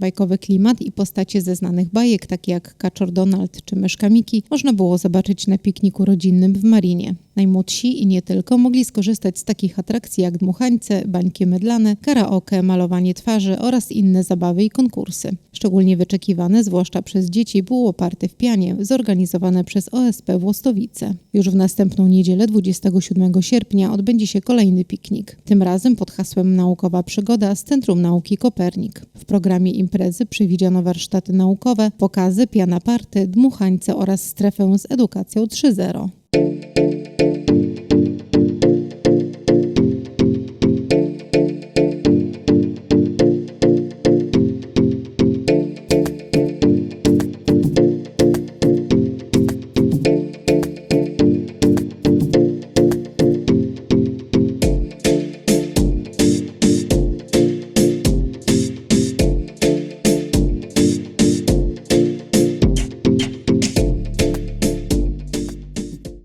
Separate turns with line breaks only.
Bajkowy klimat i postacie ze znanych bajek, takie jak Kaczor Donald czy Myszka Miki, można było zobaczyć na pikniku rodzinnym w Marinie. Najmłodsi i nie tylko mogli skorzystać z takich atrakcji jak dmuchańce, bańki mydlane, karaoke, malowanie twarzy oraz inne zabawy i konkursy. Szczególnie wyczekiwane, zwłaszcza przez dzieci, było party w pianie, zorganizowane przez OSP Włostowice. Już w następną niedzielę, 27 sierpnia, odbędzie się kolejny piknik. Tym razem pod hasłem Naukowa Przygoda z Centrum Nauki Kopernik. W programie imprezy przewidziano warsztaty naukowe, pokazy, piana party, dmuchańce oraz strefę z edukacją 3.0.